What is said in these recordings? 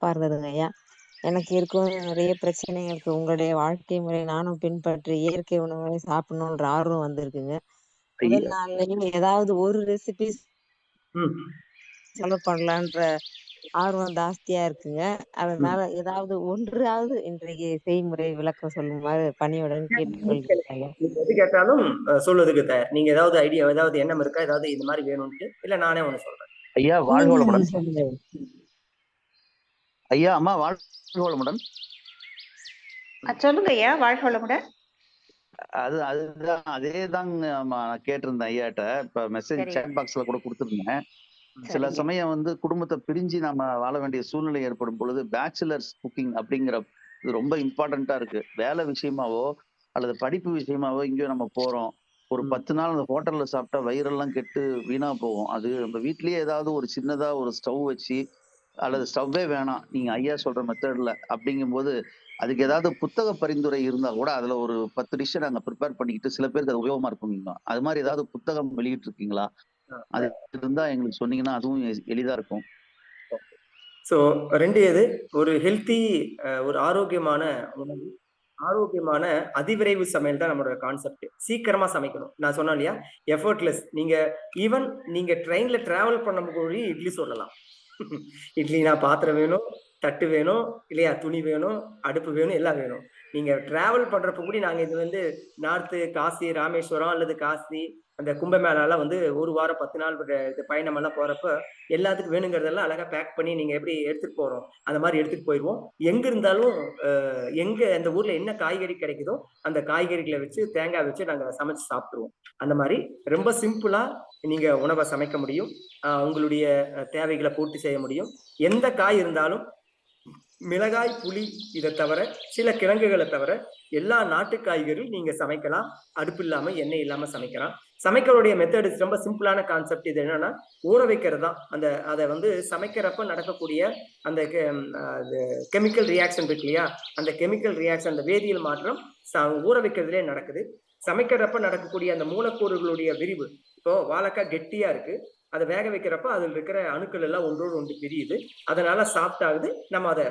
சிறப்பா இருந்ததுங்க ஐயா எனக்கு இருக்கும் நிறைய பிரச்சனைகள் இருக்கு. உங்களுடைய வாழ்க்கை முறை நானும் பின்பற்றி இயற்கை உணவுகளை சாப்பிடணுன்ற ஆர்வம் வந்திருக்குங்க. முதல் நாள்லயும் ஏதாவது ஒரு ரெசிபி ம். ஃபாலோ பண்ணலான்ற ஆர்வம் ஜாஸ்தியா இருக்குங்க. அதனால ஏதாவது ஒன்றாவது இன்றைக்கு செய்முறை விளக்கம் சொல்லுமாறு பணியுடன் கேட்டுக்கொள்கிறேன் கேட்டாலும் அஹ், சொல்வதுக்கு தயார் நீங்க ஏதாவது ஐடியா ஏதாவது எண்ணம் இருக்கா? ஏதாவது இந்த மாதிரி வேணும்ட்டு இல்ல நானே ஒண்ணு சொல்றேன். ஐயா வாழ்க நீங்க வளமுடன் ஒண்ணு சொல்லுங்க ஐயா அம்மா வாழ்க வளமுடன். சொல்லுங்க ஐயா வாழ்க வளமுடன். அது அதுதான் அதே தாங்க நான் கேட்டிருந்தேன் ஐயாட்ட. இப்ப மெசேஜ் சேட் பாக்ஸ்ல கூட கொடுத்துருந்தேன். சில சமயம் வந்து குடும்பத்தை பிரிஞ்சு நம்ம வாழ வேண்டிய சூழ்நிலை ஏற்படும் பொழுது பேச்சுலர்ஸ் குக்கிங் அப்படிங்கிற இது ரொம்ப இம்பார்ட்டண்டா இருக்கு. வேலை விஷயமாவோ அல்லது படிப்பு விஷயமாவோ எங்கேயோ நம்ம போறோம். ஒரு பத்து நாள் அந்த ஹோட்டல்ல சாப்பிட்டா வயிறெல்லாம் கெட்டு வீணா போகும். அது நம்ம வீட்லயே ஏதாவது ஒரு சின்னதா ஒரு ஸ்டவ் வச்சு அல்லது ஸ்டவ்வே வேணாம் நீங்க ஐயா சொல்ற மெத்தட்ல அப்படிங்கும்போது அதுக்கு ஏதாவது புத்தக பரிந்துரை இருந்தா கூட அதுல ஒரு பத்து டிஷ் நாங்க ப்ரிப்பேர் பண்ணிக்கிட்டு சில பேருக்கு அது உபயோகமா இருக்குங்க அது மாதிரி ஏதாவது புத்தகம் வெளியிட்டு இருக்கீங்களா அது இருந்தா எங்களுக்கு சொன்னீங்கன்னா அதுவும் எளிதா இருக்கும். ஸோ ரெண்டு எது? ஒரு ஹெல்த்தி ஒரு ஆரோக்கியமான உணவு. ஆரோக்கியமான அதிவிரைவு சமையல் தான் நம்மளோட கான்செப்ட் சீக்கிரமா சமைக்கணும். நான் சொன்னேன் இல்லையா? எஃபர்ட்லெஸ் நீங்க ஈவன் நீங்க ட்ரெயின்ல டிராவல் பண்ணும்போது இட்லி சொல்லலாம். இட்லினா பாத்திரம் வேணும் தட்டு வேணும் இல்லையா? துணி வேணும் அடுப்பு வேணும் எல்லாம் வேணும். நீங்க டிராவல் பண்றப்ப கூட நாங்க இது வந்து நார்த்து காசி ராமேஸ்வரம் அல்லது காசி அந்த கும்பமேளாலாம் வந்து ஒரு வாரம் பத்து நாள் இது பயணம் எல்லாம் போறப்ப எல்லாத்துக்கும் வேணுங்கிறதெல்லாம் அழகா பேக் பண்ணி நீங்க எப்படி எடுத்துட்டு போறோம்? அந்த மாதிரி எடுத்துட்டு போயிடுவோம் எங்க இருந்தாலும் எங்க அந்த ஊர்ல என்ன காய்கறி கிடைக்குதோ அந்த காய்கறிகளை வச்சு தேங்காய் வச்சு நாங்க சமைச்சு சாப்பிடுவோம் அந்த மாதிரி ரொம்ப சிம்பிளா நீங்க உணவை சமைக்க முடியும். உங்களுடைய தேவைகளை பூர்த்தி செய்ய முடியும். எந்த காய் இருந்தாலும் மிளகாய் புளி இதை தவிர சில கிழங்குகளை தவிர எல்லா நாட்டு காய்கறியும் நீங்க சமைக்கலாம். அடுப்பு இல்லாம எண்ணெய் இல்லாம சமைக்கலாம். சமைக்கிறோடைய மெத்தட் ரொம்ப சிம்பிளான கான்செப்ட் இது என்னன்னா ஊற வைக்கிறது தான் அந்த அதை வந்து சமைக்கிறப்ப நடக்கக்கூடிய அந்த கெமிக்கல் ரியாக்ஷன் இருக்கு இல்லையா? அந்த கெமிக்கல் ரியாக்ஷன் அந்த வேதியியல் மாற்றம் ஊற வைக்கிறதுலே நடக்குது. சமைக்கிறப்ப நடக்கக்கூடிய அந்த மூலக்கூறுகளுடைய விரிவு இப்போ வாழைக்காய் கெட்டியா இருக்கு. அதை வேக வைக்கிறப்ப அதில் இருக்கிற அணுக்கள் எல்லாம் ஒன்றோடு ஒன்று பிரியுது. அதனால சாஃப்ட் ஆகுது. நம்ம அதை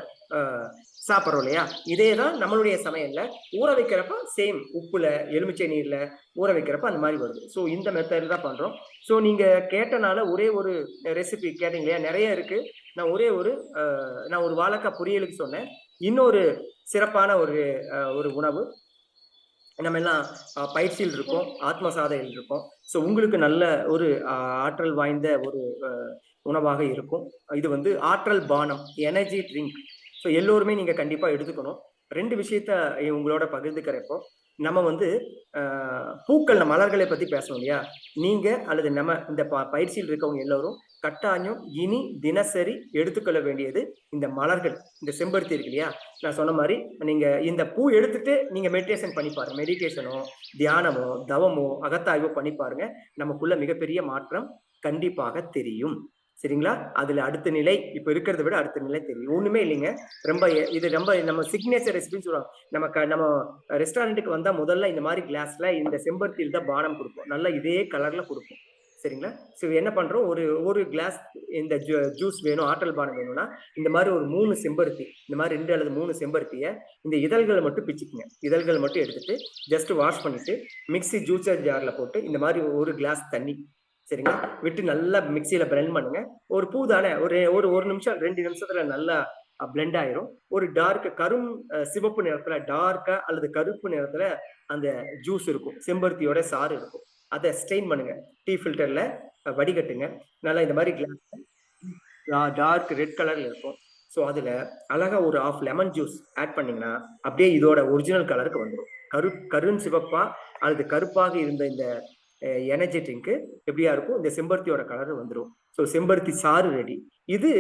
சாப்பிட்றோம் இல்லையா? இதே தான் நம்மளுடைய சமையல்ல. ஊற வைக்கிறப்ப சேம் உப்புல எலுமிச்சை நீர்ல ஊற வைக்கிறப்ப அந்த மாதிரி வருது. ஸோ இந்த மெத்தட் தான் பண்றோம். ஸோ நீங்க கேட்டனால ஒரே ஒரு ரெசிபி கேட்டீங்க இல்லையா? நிறைய இருக்கு. நான் ஒரே ஒரு நான் ஒரு வாழைக்காய் பொரியலுக்கு சொன்னேன். இன்னொரு சிறப்பான ஒரு ஒரு உணவு. நம்ம எல்லாம் பயிற்சியில் இருக்கோம். ஆத்ம சாதையில் இருக்கோம். ஸோ உங்களுக்கு நல்ல ஒரு ஆற்றல் வாய்ந்த ஒரு உணவாக இருக்கும். இது வந்து ஆற்றல் பானம் எனர்ஜி ட்ரிங்க் ஸோ எல்லோருமே நீங்கள் கண்டிப்பாக எடுத்துக்கணும். ரெண்டு விஷயத்த உங்களோட பகிர்ந்துக்கிறப்போ நம்ம வந்து பூக்கள் நம்ம மலர்களை பற்றி பேசணும் இல்லையா? நீங்கள் அல்லது நம்ம இந்த ப- பயிற்சியில் இருக்கவங்க எல்லோரும் கட்டாயம் இனி தினசரி எடுத்துக்கொள்ள வேண்டியது இந்த மலர்கள் இந்த செம்பருத்தி இருக்கு இல்லையா? நான் சொன்ன மாதிரி நீங்கள் இந்த பூ எடுத்துட்டு நீங்கள் மெடிடேஷன் பண்ணி பாருங்க. மெடிடேஷனோ தியானமோ தவமோ அகத்தாய்வோ பண்ணி பாருங்க. நமக்குள்ள மிகப்பெரிய மாற்றம் கண்டிப்பாக தெரியும். சரிங்களா? அதுல அடுத்த நிலை இப்ப இருக்கிறத விட அடுத்த நிலை தெரியும். ஒண்ணுமே இல்லைங்க. ரொம்ப இது ரொம்ப நம்ம சிக்னேச்சர் ரெசிபின்னு சொல்லுவாங்க. நம்ம க- நம்ம ரெஸ்டாரண்ட்டுக்கு வந்தா முதல்ல இந்த மாதிரி கிளாஸ்ல இந்த செம்பருத்தியில் தான் பானம் கொடுப்போம். நல்லா இதே கலர்ல கொடுப்போம். சரிங்களா? ஸோ என்ன பண்றோம்? ஒரு ஒரு கிளாஸ் இந்த ஜூஸ் வேணும் ஆற்றல் பானம் வேணும்னா இந்த மாதிரி ஒரு மூணு செம்பருத்தி இந்த மாதிரி ரெண்டு அல்லது மூணு செம்பருத்தியை இந்த இதழ்களை மட்டும் பிச்சுக்குங்க. இதழ்கள் மட்டும் எடுத்துட்டு ஜஸ்ட் வாஷ் பண்ணிட்டு மிக்ஸி ஜூஸர் ஜார்ல போட்டு இந்த மாதிரி ஒரு கிளாஸ் தண்ணி சரிங்க விட்டு நல்லா மிக்சியில பிளெண்ட் பண்ணுங்க. ஒரு பூ தானே ஒரு ஒரு ஒரு நிமிஷம் ரெண்டு நிமிஷத்துல நல்லா பிளெண்ட் ஆயிரும். ஒரு டார்க் கரும் சிவப்பு நிறத்துல டார்க்கா அல்லது கருப்பு நிறத்துல அந்த ஜூஸ் இருக்கும். செம்பருத்தியோட சாறு இருக்கும். அதை ஸ்ட்ரெயின் பண்ணுங்க. டீ ஃபில்டர்ல வடிகட்டுங்க. நல்லா இந்த மாதிரி கிளாஸ் டார்க் ரெட் கலர்ல இருக்கும். ஸோ அதுல அழகா ஒரு ஆஃப் லெமன் ஜூஸ் ஆட் பண்ணீங்கன்னா அப்படியே இதோட ஒரிஜினல் கலருக்கு வந்துடும் கரு கருண் சிவப்பா அல்லது கருப்பாக இருந்த இந்த எனர்ஜி ட்ரிங்க்கு எப்படியா இருக்கும்? இந்த செம்பருத்தியோட கலர் வந்துடும் ஸோ செம்பருத்தி சாறு ரெடி இது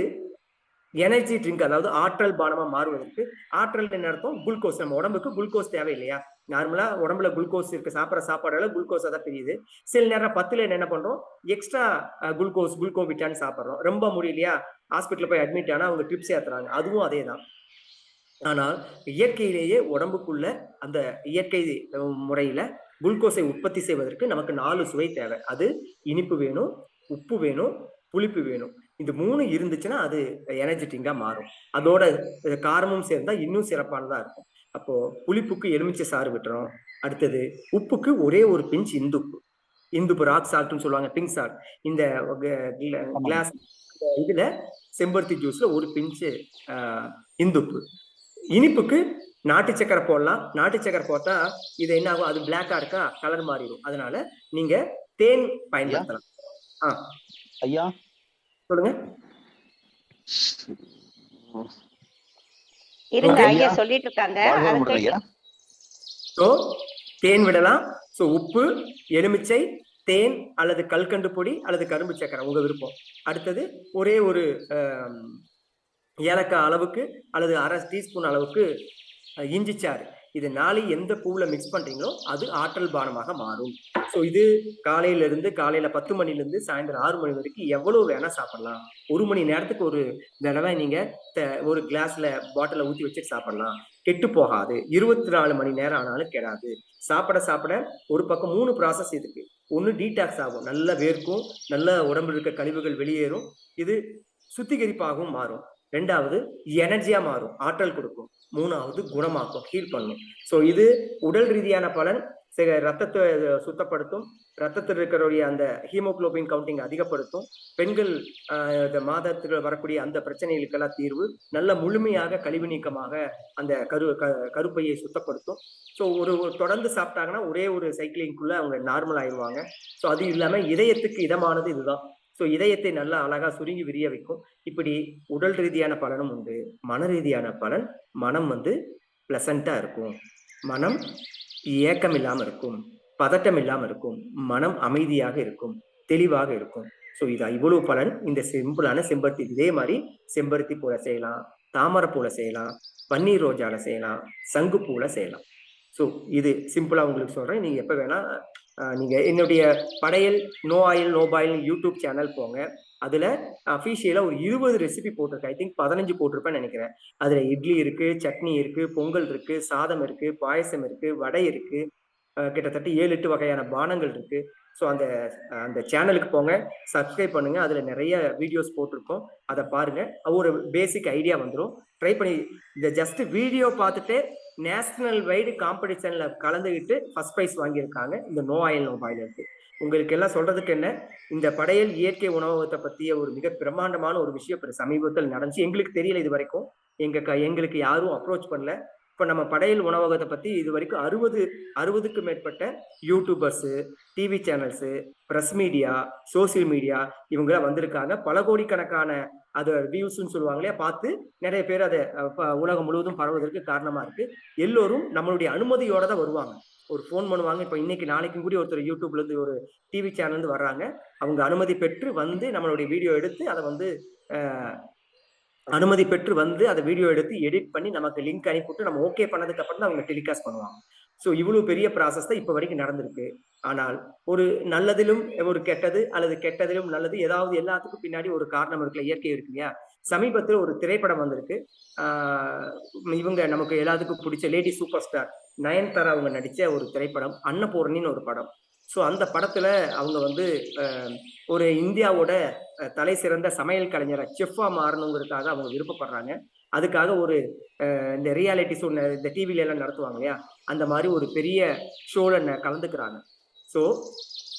எனர்ஜி ட்ரிங்க் அதாவது ஆற்றல் பானமாக மாறுவதற்கு ஆற்றல் என்ன அர்த்தம்? குளுக்கோஸ் நம்ம உடம்புக்கு குளுக்கோஸ் தேவை இல்லையா? நார்மலாக உடம்புல குளுக்கோஸ் இருக்கு. சாப்பிட்ற சாப்பாடுல குளுக்கோஸ் தான் தெரியுது. சில நேரம் பத்துல என்ன பண்றோம்? எக்ஸ்ட்ரா குளுக்கோஸ் குளுக்கோவிட்டான்னு சாப்பிட்றோம். ரொம்ப முடியலையா? ஹாஸ்பிட்டல் போய் அட்மிட் ஆனால் அவங்க ட்ரிப்ஸ் ஏற்றுறாங்க அதுவும் அதே தான். ஆனால் இயற்கையிலேயே உடம்புக்குள்ள அந்த இயற்கை முறையில குளுக்கோஸை உற்பத்தி செய்வதற்கு நமக்கு நாலு சுவை தேவை. அது இனிப்பு வேணும் உப்பு வேணும் புளிப்பு வேணும். இது மூணு இருந்துச்சுன்னா அது எனர்ஜெட்டிங்கா மாறும். அதோட காரமும் சேர்ந்தா இன்னும் சிறப்பானதா இருக்கும். அப்போ புளிப்புக்கு எலுமிச்சை சாறு விட்டுறோம். அடுத்தது உப்புக்கு ஒரே ஒரு பிஞ்ச் இந்துப்பு. இந்துப்பு ராக் சால்ட்னு சொல்லுவாங்க பிங்க் சால்ட் இந்த கிளாஸ் இதுல செம்பருத்தி ஜூஸ்ல ஒரு பிஞ்சு இந்துப்பு. இனிப்புக்கு நாட்டு சக்கரை போடலாம். நாட்டு சக்கரை போட்டா இது என்ன ஆகும்? அது பிளாக்கா இருக்கா? கலர் மாறிடும். அதனால நீங்க தேன் பயன்படுத்தலாம். ஆ. ஐயா? சொல்லுங்க. இருங்க. ஐயா சொல்லிட்டு இருக்காங்க ஸோ தேன் விடலாம். ஸோ உப்பு எலுமிச்சை தேன் அல்லது கல்கண்டு பொடி அல்லது கரும்பு சக்கரை உங்க விருப்பம். அடுத்தது ஒரே ஒரு ஏலக்காய் அளவுக்கு அல்லது அரை டீஸ்பூன் அளவுக்கு இஞ்சிச்சாறு. இது நாளை எந்த பூவில் மிக்ஸ் பண்ணுறீங்களோ அது ஆற்றல் பானமாக மாறும். ஸோ இது காலையிலேருந்து காலையில் பத்து மணிலேருந்து சாயந்தரம் ஆறு மணி வரைக்கும் எவ்வளோ வேணால் சாப்பிடலாம். ஒரு மணி நேரத்துக்கு ஒரு தடவை நீங்கள் த- ஒரு கிளாஸில் பாட்டிலில் ஊற்றி வச்சுட்டு சாப்பிடலாம். கெட்டு போகாது. இருபத்தி நாலு மணி நேரம் ஆனாலும் கெடாது. சாப்பிட சாப்பிட ஒரு பக்கம் மூணு ப்ராசஸ் இருக்கு. ஒன்று டீடாக்ஸ் ஆகும். நல்ல வேர்க்கும். நல்ல உடம்புல இருக்க கழிவுகள் வெளியேறும். இது சுத்திகரிப்பாகவும் மாறும். ரெண்டாவது எனர்ஜியாக மாறும். ஆற்றல் கொடுக்கும். மூணாவது குணமாக்கும் ஹீல் பண்ணும். ஸோ இது உடல் ரீதியான பலன் சில ரத்தத்தை சுத்தப்படுத்தும் ரத்தத்தில் இருக்கிறவருடைய அந்த ஹீமோகுளோபின் கவுண்டிங் அதிகப்படுத்தும். பெண்கள் இந்த மாதத்தில் வரக்கூடிய அந்த பிரச்சனைகளுக்கெல்லாம் தீர்வு நல்ல முழுமையாக கழிவு நீக்கமாக அந்த கரு க- கருப்பையை சுத்தப்படுத்தும். ஸோ ஒரு தொடர்ந்து சாப்பிட்டாங்கன்னா ஒரே ஒரு சைக்கிளிங்குள்ளே அவங்க நார்மல் ஆயிடுவாங்க. ஸோ அது இல்லாமல் இதயத்துக்கு இதமானது இதுதான். ஸோ இதயத்தை நல்லா அழகா சுருங்கி விரிய வைக்கும். இப்படி உடல் ரீதியான பலனும் உண்டு. மன ரீதியான பலன் மனம் வந்து பிளசண்டா இருக்கும். மனம் ஏக்கம் இல்லாமல் இருக்கும். பதட்டம் இல்லாமல் இருக்கும். மனம் அமைதியாக இருக்கும். தெளிவாக இருக்கும். ஸோ இது இவ்வளவு பலன். இந்த சிம்பிளான செம்பருத்தி. இதே மாதிரி செம்பருத்தி பூல செய்யலாம். தாமரை பூல செய்யலாம். பன்னீர் ரோஜால செய்யலாம். சங்கு பூல செய்யலாம். ஸோ இது சிம்பிளா உங்களுக்கு சொல்றேன். நீங்க எப்ப வேணா நீங்கள் நீங்க என்னுடைய Padaiyal no oil no boil YouTube channel போங்க. அதுல அஃபீஷியலா ஒரு இருபது ரெசிபி போட்டிருக்கேன் ஐ திங்க் பதினஞ்சு போட்டிருப்பேன்னு நினைக்கிறேன். அதுல இட்லி இருக்கு சட்னி இருக்கு பொங்கல் இருக்கு சாதம் இருக்கு பாயசம் இருக்கு வடை இருக்கு கிட்டத்தட்ட ஏழு எட்டு வகையான பானங்கள் இருக்கு. ஸோ அந்த அந்த சேனலுக்கு போங்க. சப்ஸ்கிரைப் பண்ணுங்க. அதுல நிறைய வீடியோஸ் போட்டிருக்கோம். அதை பாருங்க. ஒரு பேசிக் ஐடியா வந்துடும் ட்ரை பண்ணி இந்த ஜஸ்ட் வீடியோ பார்த்துட்டு நேஷனல் வைடு காம்படிஷன்ல கலந்துக்கிட்டு ஃபர்ஸ்ட் ப்ரைஸ் வாங்கியிருக்காங்க இந்த நோ ஆயில் நோ பாயில் உங்களுக்கு எல்லாம் சொல்றதுக்கு என்ன? இந்த படையல் இயற்கை உணவகத்தை பத்திய ஒரு மிக பிரம்மாண்டமான ஒரு விஷயம் இப்போ சமீபத்தில் நடந்துச்சு. எங்களுக்கு தெரியல இது வரைக்கும். எங்க க- எங்களுக்கு யாரும் அப்ரோச் பண்ணல. இப்ப நம்ம படையல் உணவகத்தை பத்தி இது வரைக்கும் அறுபது அறுபதுக்கு மேற்பட்ட YouTubers TV channels press media social media இவங்க வந்திருக்காங்க. பல கோடிக்கணக்கான அது வியூஸ்ன்னு சொல்லுவாங்க இல்லையா? பார்த்து நிறைய பேர் அதை உலகம் முழுவதும் பரவுவதற்கு காரணமா இருக்கு. எல்லோரும் நம்மளுடைய அனுமதியோட தான் வருவாங்க. ஒரு ஃபோன் பண்ணுவாங்க. இப்போ இன்னைக்கு நாளைக்கும் கூட ஒருத்தர் யூடியூப்ல இருந்து ஒரு டிவி சேனல்ந்து வர்றாங்க. அவங்க அனுமதி பெற்று வந்து நம்மளுடைய வீடியோ எடுத்து அதை வந்து அனுமதி பெற்று வந்து அதை வீடியோ எடுத்து எடிட் பண்ணி நமக்கு லிங்க் அனுப்பிவிட்டு நம்ம ஓகே பண்ணதுக்கு அப்புறம் தான் அவங்க டெலிகாஸ்ட் பண்ணுவாங்க. ஸோ இவ்வளவு பெரிய ப்ராசஸ் தான் இப்போ வரைக்கும் நடந்திருக்கு. ஆனால் ஒரு நல்லதிலும் ஒரு கெட்டது அல்லது கெட்டதிலும் நல்லது ஏதாவது எல்லாத்துக்கும் பின்னாடி ஒரு காரணம் இருக்குல்ல இயற்கை இருக்கு இல்லையா? சமீபத்தில் ஒரு திரைப்படம் வந்திருக்கு. இவங்க நமக்கு எல்லாத்துக்கும் பிடிச்ச லேடி சூப்பர் ஸ்டார் நயன்தாரா அவங்க நடித்த ஒரு திரைப்படம் அன்னபூர்ணின்னு ஒரு படம். ஸோ அந்த படத்தில் அவங்க வந்து ஒரு இந்தியாவோட தலை சிறந்த சமையல் கலைஞரை செஃப்பாக மாறணுங்கிறதுக்காக அவங்க விருப்பப்படுறாங்க. அதுக்காக ஒரு இந்த ரியாலிட்டி ஷோ இந்த டிவில எல்லாம் நடத்துவாங்க இல்லையா? அந்த மாதிரி ஒரு பெரிய ஷோல கலந்துக்கிறாங்க. ஸோ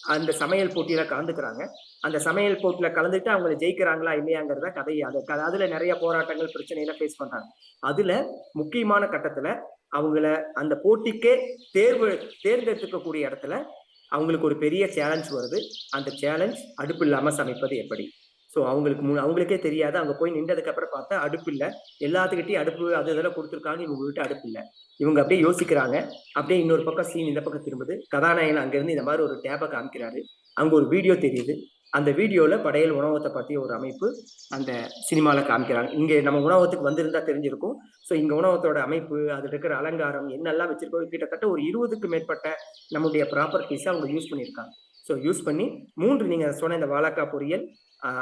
அந்த சமையல் போட்டியில கலந்துக்கிறாங்க. அந்த சமையல் போட்டியில கலந்துட்டு அவங்க ஜெயிக்கிறாங்களா இல்லையாங்கிறத கதை அது க- அதுல நிறைய போராட்டங்கள் பிரச்சனைலாம் ஃபேஸ் பண்றாங்க. அதுல முக்கியமான கட்டத்துல அவங்கள அந்த போட்டிக்கே தேர்வு தேர்ந்தெடுத்துக்கக்கூடிய இடத்துல அவங்களுக்கு ஒரு பெரிய சேலஞ்ச் வருது. அந்த சேலஞ்ச் அடுப்பு இல்லாம சமைப்பது எப்படி? ஸோ அவங்களுக்கு மு அவங்களுக்கே தெரியாது. அங்கே போய் நின்றதுக்கப்புறம் பார்த்தா அடுப்பு இல்லை. எல்லாத்துக்கிட்டையும் அடுப்பு அது இதெல்லாம் கொடுத்துருக்காங்க. இவங்க வீட்டு அடுப்பு இல்லை. இவங்க அப்படியே யோசிக்கிறாங்க. அப்படியே இன்னொரு பக்கம் சீன் இந்த பக்கம் திரும்புது. கதாநாயகன் அங்கேருந்து இந்த மாதிரி ஒரு டேபை காமிக்கிறாரு. அங்கே ஒரு வீடியோ தெரியுது. அந்த வீடியோவில் படையல் உணவகத்தை பற்றி ஒரு அமைப்பு அந்த சினிமாவில் காமிக்கிறாங்க. இங்கே நம்ம உணவகத்துக்கு வந்திருந்தா தெரிஞ்சிருக்கும். ஸோ இங்கே உணவகத்தோட அமைப்பு அதில் இருக்கிற அலங்காரம் என்னெல்லாம் வச்சிருக்கோம் கிட்டத்தட்ட ஒரு இருபதுக்கு மேற்பட்ட நம்முடைய ப்ராப்பர்ட்டிஸை அவங்க யூஸ் பண்ணியிருக்காங்க. ஸோ யூஸ் பண்ணி மூன்று நீங்கள் சொன்ன இந்த வாழைக்காய் பொரியல்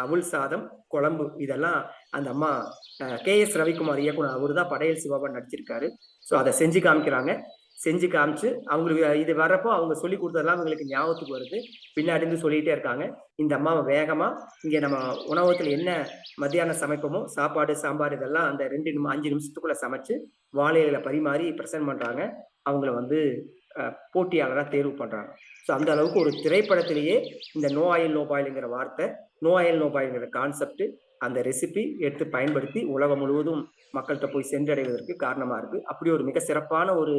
அவுள் சாதம் குழம்பு இதெல்லாம் அந்த அம்மா கே எஸ் ரவிக்குமார் இயக்குனர். அவரு தான் படையல் சிவாபா நடிச்சிருக்காரு. ஸோ அதை செஞ்சு காமிக்கிறாங்க. செஞ்சு காமிச்சு அவங்களுக்கு இது வர்றப்போ அவங்க சொல்லி கொடுத்ததெல்லாம் அவங்களுக்கு ஞாபகத்துக்கு வருது. பின்னாடி இருந்து சொல்லிகிட்டே இருக்காங்க. இந்த அம்மாவை வேகமாக இங்கே நம்ம உணவகத்தில் என்ன மத்தியானம் சமைப்போமோ சாப்பாடு சாம்பார் இதெல்லாம் அந்த ரெண்டு நிமிஷம் அஞ்சு நிமிஷத்துக்குள்ளே சமைச்சு வாழையில பரிமாறி ப்ரெசென்ட் பண்ணுறாங்க அவங்கள வந்து போட்டியாளராக தேர்வு பண்றாங்க. ஸோ அந்த அளவுக்கு ஒரு திரைப்படத்திலேயே இந்த நோ ஆயில் நோ பாயிலுங்கிற வார்த்தை நோ ஆயில் நோ பாயிலுங்கிற கான்செப்ட் அந்த ரெசிபி எடுத்து பயன்படுத்தி உலகம் முழுவதும் மக்கள்கிட்ட போய் சென்றடைவதற்கு காரணமா இருக்கு. அப்படி ஒரு மிக சிறப்பான ஒரு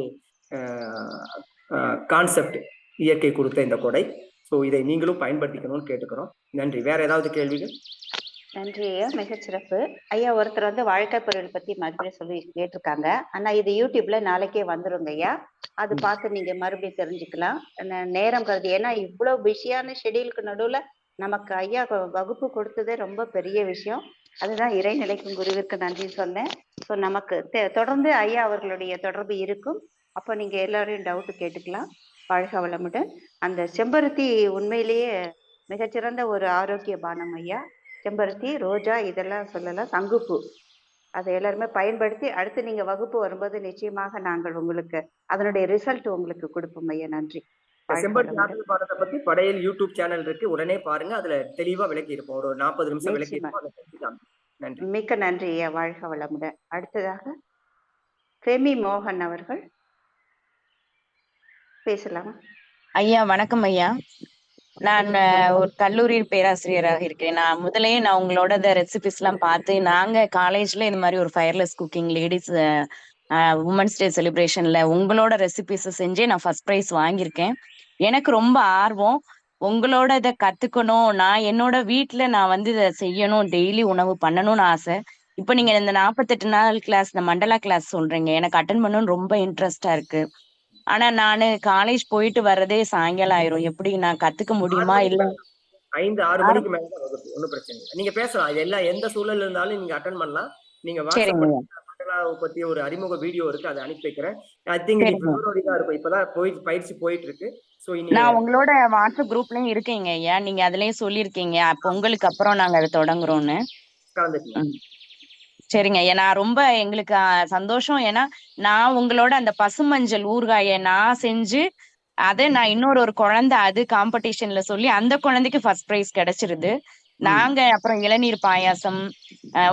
கான்செப்ட் இயற்கை கொடுத்த இந்த கொடை. ஸோ இதை நீங்களும் பயன்படுத்திக்கணும்னு கேட்டுக்கிறோம். நன்றி. வேற ஏதாவது கேள்விகள்? நன்றி ஐயா மிகச்சிறப்பு. ஐயா ஒருத்தர் வந்து வாழ்க்கை பொருள் பத்தி மறுபடியும் சொல்லி கேட்டிருக்காங்க. ஆனா இது யூடியூப்ல நாளைக்கே வந்துருங்க ஐயா. அது. பார்த்து நீங்க மறுபடியும் தெரிஞ்சுக்கலாம். நேரம் கருதி. ஏன்னா இவ்வளவு பிஸியான ஷெடியூலுக்கு நடுவுல நமக்கு ஐயா வகுப்பு கொடுத்ததே ரொம்ப பெரிய விஷயம். அதுதான் இறைநிலைக்கும் குருவிற்கு நன்றி சொன்னேன். ஸோ நமக்கு தொடர்ந்து ஐயா அவர்களுடைய தொடர்பு இருக்கும். அப்போ நீங்க எல்லாரையும் டவுட் கேட்டுக்கலாம். வாழ்க வளமுடன். அந்த செம்பருத்தி உண்மையிலேயே மிகச்சிறந்த ஒரு ஆரோக்கிய பானம் ஐயா. செம்பருத்தி ரோஜா இதெல்லாம் சொல்லலாம் சங்குப்பூ. அதை எல்லாருமே பயன்படுத்தி அடுத்து நீங்க வகுப்பு வரும்போது நிச்சயமாக நாங்கள் உங்களுக்கு அதனுடைய ரிசல்ட் உங்களுக்கு கொடுப்போம் ஐயா. நன்றி. செம்பருத்தி. நாட்டு பாடத்தை பத்தி படையல் யூடியூப் சேனல் இருக்கு. உடனே பாருங்க அதுல தெளிவா விளக்கி இருப்போம். ஒரு நாற்பது நிமிஷம் விளக்கி. நன்றி. மிக்க நன்றி ஐயா. வாழ்க வளமுடன். அடுத்ததாக ஃபெமி மோகன் அவர்கள். பேசலாமா? ஐயா வணக்கம் ஐயா. நான் ஒரு கல்லூரி பேராசிரியராக இருக்கிறேன். நான் முதலே நான் உங்களோட ரெசிபிஸ் எல்லாம் பார்த்து நாங்க காலேஜ்ல இந்த மாதிரி ஒரு fireless cooking ladies womens day செலிப்ரேஷன்ல உங்களோட ரெசிபிஸ் செஞ்சே நான் ஃபர்ஸ்ட் ப்ரைஸ் வாங்கியிருக்கேன். எனக்கு ரொம்ப ஆர்வம். உங்களோட இதை கத்துக்கணும். நான் என்னோட வீட்ல நான் வந்து இதை செய்யணும். டெய்லி உணவு பண்ணணும்னு ஆசை. இப்போ நீங்க இந்த நாற்பத்தெட்டு நாள் கிளாஸ் இந்த மண்டலா கிளாஸ் சொல்றீங்க. எனக்கு அட்டன் பண்ணணும்னு ரொம்ப இன்ட்ரெஸ்டா இருக்கு. ஆனா நானு காலேஜ் போயிட்டு வர்றதே சாயங்காலம் ஆயிரும். எப்படி நான் கத்துக்க முடியுமா? இல்ல ஐந்து ஆறு மணிக்கு மேலதான் வகுப்பு ஒன்றும் பிரச்சனை இல்லை. நீங்க பேசலாம். இது எல்லாம் எந்த சூழல்ல இருந்தாலும் நீங்க அட்டன் பண்ணலாம். நீங்க சரிங்க வாட்ஸ்அப் பத்தி ஒரு அறிமுக வீடியோ இருக்கு. அதை அனுப்பி வைக்கிறேன். ஐ திங்க் இது சரிங்க. பிப்ரவரி தான் இருக்கும். இப்பதான் போய் பயிற்சி போயிட்டு இருக்கு சோ இனி நான் உங்களோட வாட்ஸ்அப் குரூப்லயும் இருக்கீங்க ஐயா. நீங்க அதுலயும் சொல்லியிருக்கீங்க. அப்ப உங்களுக்கு அப்புறம் நாங்க அதை தொடங்குறோம்னு. கலந்துக்கலாம். சரிங்க. ஏன்னா ரொம்ப எங்களுக்கு சந்தோஷம். ஏன்னா நான் உங்களோட அந்த பசுமஞ்சள் ஊறுகாயை நான் செஞ்சு அதை நான் இன்னொரு ஒரு குழந்தை அது காம்படிஷன்ல சொல்லி அந்த குழந்தைக்கு ஃபர்ஸ்ட் ப்ரைஸ் கிடைச்சிருது. நாங்க அப்புறம் இளநீர் பாயாசம்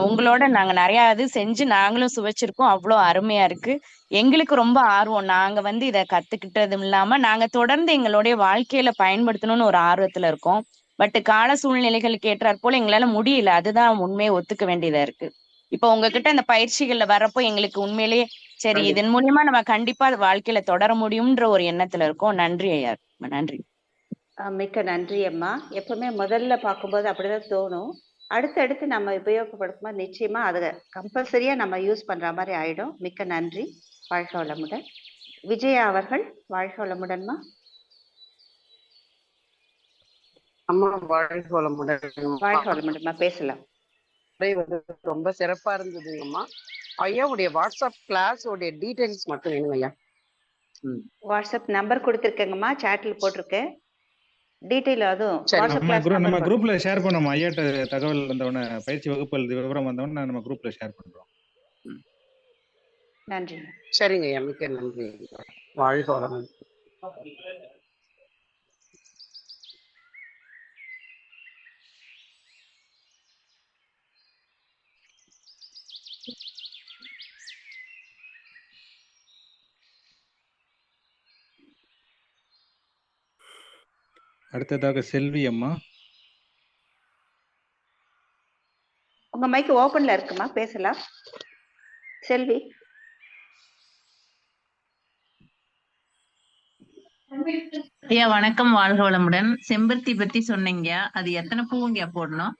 உங்களோட நாங்க நிறைய இது செஞ்சு நாங்களும் சுவைச்சிருக்கோம். அவ்வளோ அருமையா இருக்கு. எங்களுக்கு ரொம்ப ஆர்வம். நாங்க வந்து இதை கத்துக்கிட்டதும் இல்லாம நாங்க தொடர்ந்து எங்களுடைய வாழ்க்கையில பயன்படுத்தணும்னு ஒரு ஆர்வத்துல இருக்கோம். பட் கால சூழ்நிலைகளுக்கு ஏற்றாற் போல எங்களால முடியல. அதுதான் உண்மையை ஒத்துக்க வேண்டியதா இருக்கு. இப்போ உங்ககிட்ட இந்த பயிற்சிகள்ல வர்றப்போ எங்களுக்கு உண்மையிலேயே சரி. இதன் மூலியமா நம்ம கண்டிப்பா வாழ்க்கையில தொடர முடியும்ன்ற ஒரு எண்ணத்துல இருக்கோம். நன்றி ஐயா. நன்றி. ஆஹ் மிக்க நன்றி அம்மா. எப்பவுமே முதல்ல பார்க்கும்போது அப்படிதான் தோணும். அடுத்தடுத்து நம்ம உபயோகப்படுத்தும்போது நிச்சயமா அதை கம்பல்சரியா நம்ம யூஸ் பண்ற மாதிரி ஆயிடும். மிக்க நன்றி. வாழ்க வளமுடன். விஜயா அவர்கள் வாழ்க வளமுடன்மா? அம்மா வாழ்க வளமுடன். வாழ்க வளமுடன்மா. பேசலாம். உரை வந்து ரொம்ப சிறப்பா இருந்ததுங்கம்மா. ஐயாவுடைய வாட்ஸ்அப் கிளாஸ் உடைய டீடைல்ஸ் மட்டும் வேணுங்க ஐயா வாட்ஸ்அப் நம்பர் கொடுத்துருக்கேங்கம்மா சாட்ல போட்டிருக்கேன். டீட்டெயில் அதுவும் நம்ம குரூப்ல ஷேர் பண்ணோம் ஐயாட்ட தகவல் வந்தவொடனே பயிற்சி வகுப்புகள் விவரம் வந்தவொடனே நம்ம குரூப்ல ஷேர் பண்றோம். நன்றி சரிங்க ஐயா மிக்க நன்றி வாழ்க அடுத்ததாக செல்வி அம்மா. உங்க மைக் ஓபன்ல இருக்குமா? பேசலாம். செல்வி. ஐயா வணக்கம். வாழ்க வளமுடன். செம்பருத்தி பத்தி சொன்னீங்க. அது எத்தனை பூவுங்க போடணும்?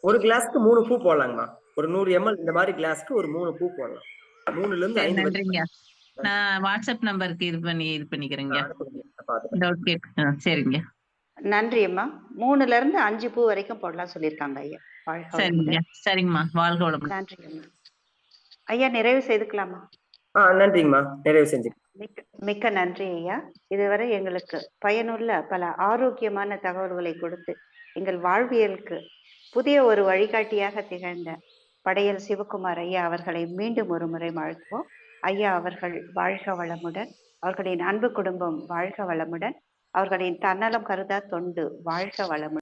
ஒரு கிளாஸ்க்கு மூணு பூ போடலாங்கம்மா. ஒரு நூறு எம்எல் இந்த மாதிரி கிளாஸ்க்கு ஒரு மூணு பூ போடலாம். மூணுல இருந்து ஐந்து நன்றிங்க. நான் வாட்ஸ்அப் நம்பருக்கு இது பண்ணி இது பண்ணிக்கிறேங்க. டவுட் கேட்க சரிங்க. நன்றி அம்மா. மூணுல இருந்து அஞ்சு பூ வரைக்கும் போடலாம் சொல்லியிருக்காங்க ஐயா. சரிங்க. சரிங்கம்மா. வாழ்க வளமுடன். நன்றி அம்மா. ஐயா நிறைவு செய்துக்கலாமா? ஆ நன்றிங்கம்மா. நிறைவு செஞ்சு. மிக்க மிக்க நன்றி ஐயா. இதுவரை எங்களுக்கு பயனுள்ள பல ஆரோக்கியமான தகவல்களை கொடுத்து எங்கள் வாழ்வியலுக்கு புதிய ஒரு வழிகாட்டியாக திகழ்ந்த படையல் சிவகுமார் ஐயா அவர்களை மீண்டும் ஒரு முறை வாழ்த்துவோம். ஐயா அவர்கள் வாழ்க வளமுடன் அவர்களின் அன்பு குடும்பம் வாழ்க வளமுடன். அவர்களின் தன்னலம் கருதா தொண்டு வாழ்க வளமுடன்.